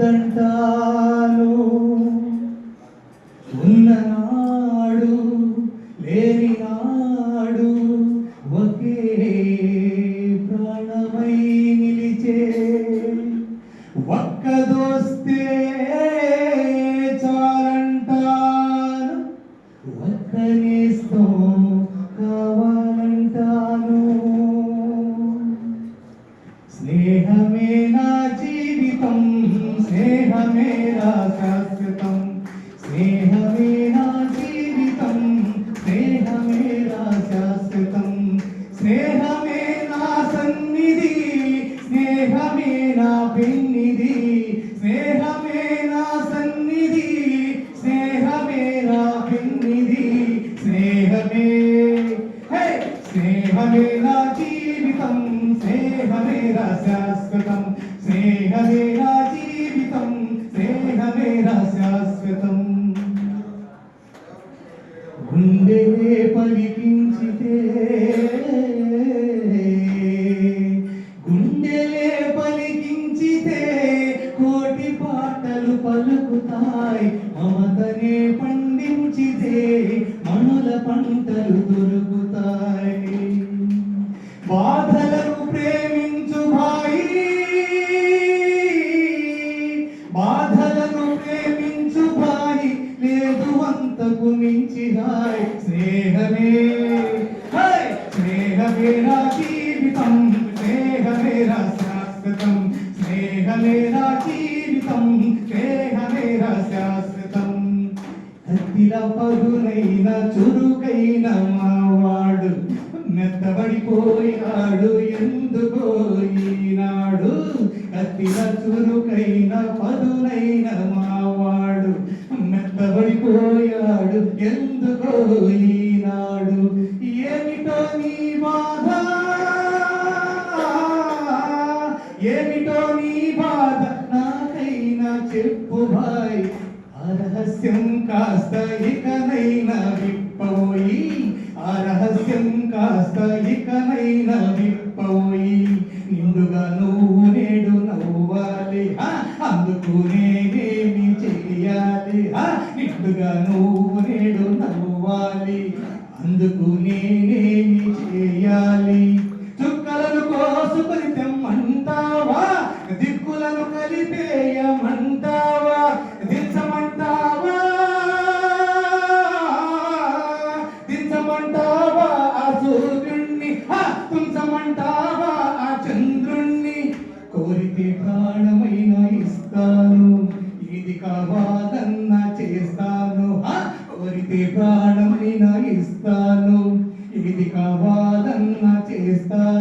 తంటాను ఉన్ననాడు లేని నాడు ఒకే ప్రాణమై నిలిచే ఒక్క దోస్తే చాలంటాను. ఒక్కనే స్నేహమేనా శాశ్వతం స్నేహమే జీవితం. స్నేహమేనా శాశ్వతం. స్నేహమేనా సన్నిధి. స్నేహమే నా సన్నిధి. స్నేహమే జీవితం. శాశ్వతం. శాశ్వతం గుండెలే పలికించితే గుండెలే పలికించితే కోటి పాటలు పలుకుతాయి. మమతనే పండించితే మనుల పంటలు దొరుకుతాయి మించి హాయ్ స్నేహమే. హాయ్ స్నేహమే నా జీవితం స్నేహమే నా శాశ్వతం స్నేహమే నా జీవితం స్నేహమే నా శాశ్వతం. కత్తిల పదునైన చురుకైన మావాడు మెత్తబడిపోయాడు ఎందుకో ఈనాడు. కత్తిల చురుకైన పదు ఎందుకో ఈనాడు? ఏమిటో నీ బాధ? ఏమిటో నీ బాధ? నాకైనా చెప్పు భాయ్. ఆ రహస్యం కాస్త ఇకనైనా విప్పబోయి ఆ రహస్యం కాస్త ఇకనైనా విప్పబోయి నిండుగా నువ్వు నేడు నవ్వాలి అందుకు నేనేమి చెయ్యాలి ఆ, ముందుగా నువ్వు నేడు నవ్వాలి అందుకు నేనేమి చేయాలి? చుక్కలను కోసుకొని తెమ్మంటావా? దిక్కులను కలిపేయమంటావా దించమంటావా? దించమంటావా ఆ సూర్యుణ్ణి? తుంచమంటావా ఆ చంద్రుణ్ణి? కోరితే ప్రాణమైన ఇస్తాను. ఇది కావాలన్న చేస్తాను కోరితే ప్రాణమైన ఇస్తాను? ఇది కావాలన్నా చేస్తాను.